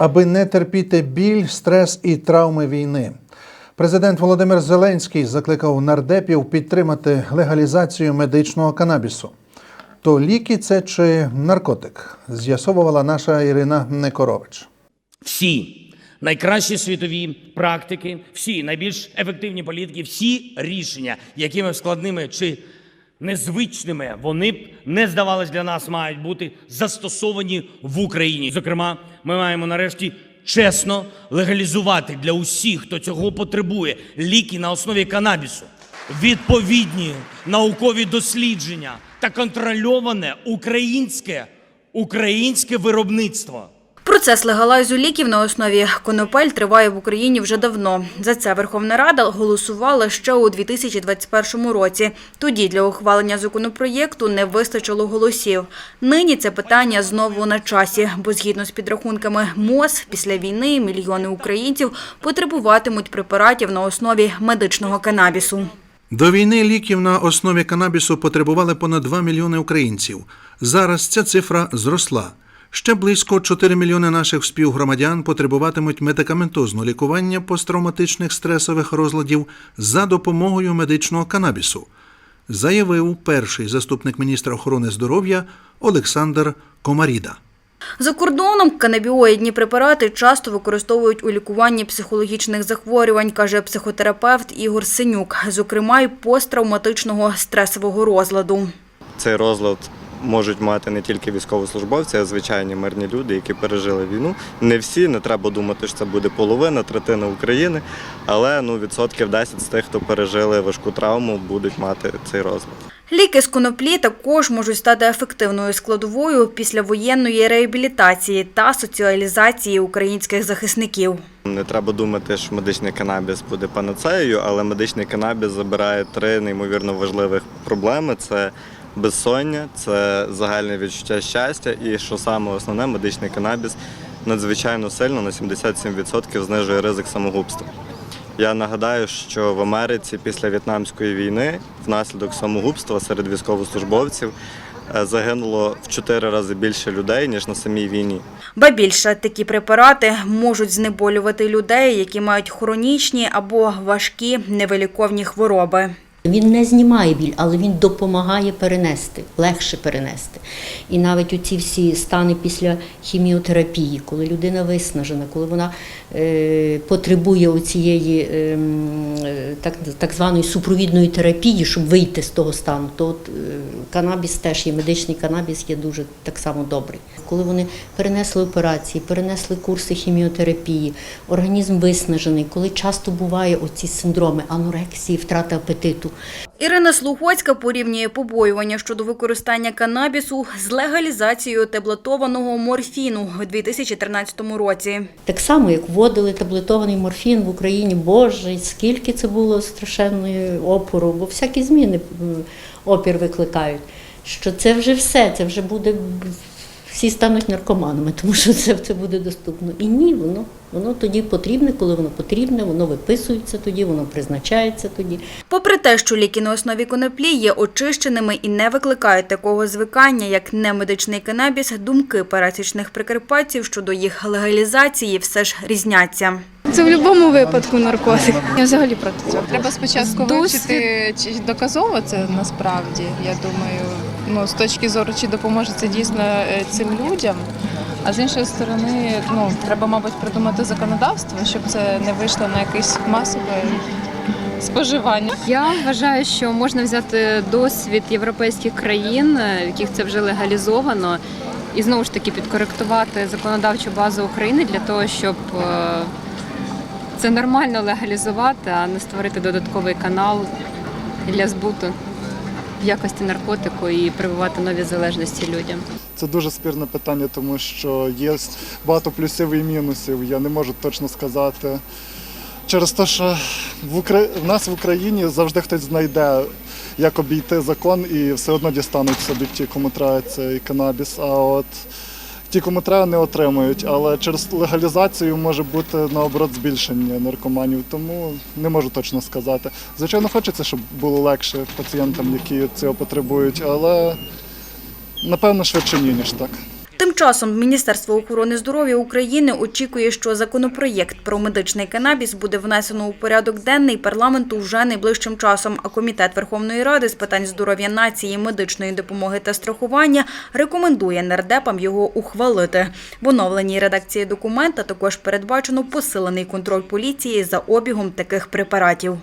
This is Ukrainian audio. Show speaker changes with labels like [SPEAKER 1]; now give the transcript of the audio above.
[SPEAKER 1] аби не терпіти біль, стрес і травми війни. Президент Володимир Зеленський закликав нардепів підтримати легалізацію медичного канабісу. То ліки це чи наркотик? З'ясовувала наша Ірина Некорович.
[SPEAKER 2] всі найкращі світові практики, всі найбільш ефективні політики, всі рішення, якими складними чи незвичними вони б не здавалось для нас, мають бути застосовані в Україні. Зокрема, ми маємо нарешті чесно легалізувати для усіх, хто цього потребує, ліки на основі канабісу, відповідні наукові дослідження та контрольоване українське, українське виробництво.
[SPEAKER 3] Процес легалайзу ліків на основі конопель триває в Україні вже давно. За це Верховна Рада голосувала ще у 2021 році. Тоді для ухвалення законопроєкту не вистачило голосів. Нині це питання знову на часі, бо згідно з підрахунками МОЗ, після війни мільйони українців потребуватимуть препаратів на основі медичного канабісу.
[SPEAKER 1] До війни ліків на основі канабісу потребували понад 2 мільйони українців. Зараз ця цифра зросла. Ще близько 4 мільйони наших співгромадян потребуватимуть медикаментозного лікування посттравматичних стресових розладів за допомогою медичного канабісу, заявив перший заступник міністра охорони здоров'я Олександр Комаріда.
[SPEAKER 3] За кордоном канабіоїдні препарати часто використовують у лікуванні психологічних захворювань, каже психотерапевт Ігор Синюк, зокрема й посттравматичного стресового розладу.
[SPEAKER 4] Цей розлад можуть мати не тільки військовослужбовці, а звичайні мирні люди, які пережили війну. Не всі, не треба думати, що це буде половина, третина України, але ну, відсотків 10 з тих, хто пережили важку травму, будуть мати цей розлад.
[SPEAKER 3] Ліки з коноплі також можуть стати ефективною складовою післявоєнної реабілітації та соціалізації українських захисників.
[SPEAKER 4] Не треба думати, що медичний канабіс буде панацеєю, але медичний канабіс забирає три неймовірно важливих проблеми: це безсоння, це загальне відчуття щастя, і що саме основне, медичний канабіс надзвичайно сильно на 77% знижує ризик самогубства. Я нагадаю, що в Америці після В'єтнамської війни внаслідок самогубства серед військовослужбовців е, загинуло в чотири рази більше людей ніж на самій війні.
[SPEAKER 3] Ба більше такі препарати можуть знеболювати людей, які мають хронічні або важкі невиліковні хвороби.
[SPEAKER 5] Він не знімає біль, але він допомагає перенести, легше перенести. І навіть оці всі стани після хіміотерапії, коли людина виснажена, коли вона е, потребує оцієї е, е, так, так званої супровідної терапії, щоб вийти з того стану, то от, е, канабіс теж є, медичний канабіс є дуже так само добрий. Коли вони перенесли операції, перенесли курси хіміотерапії, організм виснажений, коли часто буває оці синдроми анорексії, втрата апетиту.
[SPEAKER 3] Ірина Слухоцька порівнює побоювання щодо використання канабісу з легалізацією таблетованого морфіну у 2013 році.
[SPEAKER 5] Так само, як вводили таблетований морфін в Україні, Боже, скільки це було страшенної опору, бо всякі зміни опір викликають. Що це вже все, це вже буде всі стануть наркоманами, тому що це, це буде доступно. І ні, воно, воно тоді потрібне, коли воно потрібне, воно виписується тоді, воно призначається тоді.
[SPEAKER 3] Попри те, що ліки на основі коноплі є очищеними і не викликають такого звикання, як немедичний канабіс, думки пересічних прикарпатців щодо їх легалізації все ж різняться.
[SPEAKER 6] Це в будь-якому випадку наркотик. Я взагалі проти цього.
[SPEAKER 7] Треба спочатку вивчити, чи доказово це насправді. Я думаю, ну з точки зору, чи допоможе це дійсно е, цим людям. А з іншої сторони, ну треба, мабуть, придумати законодавство, щоб це не вийшло на якесь масове споживання.
[SPEAKER 8] Я вважаю, що можна взяти досвід європейських країн, е, в яких це вже легалізовано, і знову ж таки підкоректувати законодавчу базу України для того, щоб е, це нормально легалізувати, а не створити додатковий канал для збуту якості наркотику і прививати нові залежності людям.
[SPEAKER 9] Це дуже спірне питання, тому що є багато плюсів і мінусів. Я не можу точно сказати. Через те, що в, Украї... в нас в Україні завжди хтось знайде, як обійти закон, і все одно дістануть собі ті, кому треба цей канабіс. А от ті, кому треба, не отримують. Але через легалізацію може бути наоборот збільшення наркоманів, тому не можу точно сказати. Звичайно, хочеться, щоб було легше пацієнтам, які цього потребують, але напевно швидше ні, ніж так.
[SPEAKER 3] Тим часом Міністерство охорони здоров'я України очікує, що законопроєкт про медичний канабіс буде внесено у порядок денний парламенту вже найближчим часом. А комітет Верховної Ради з питань здоров'я нації, медичної допомоги та страхування рекомендує нардепам його ухвалити. В оновленій редакції документа також передбачено посилений контроль поліції за обігом таких препаратів.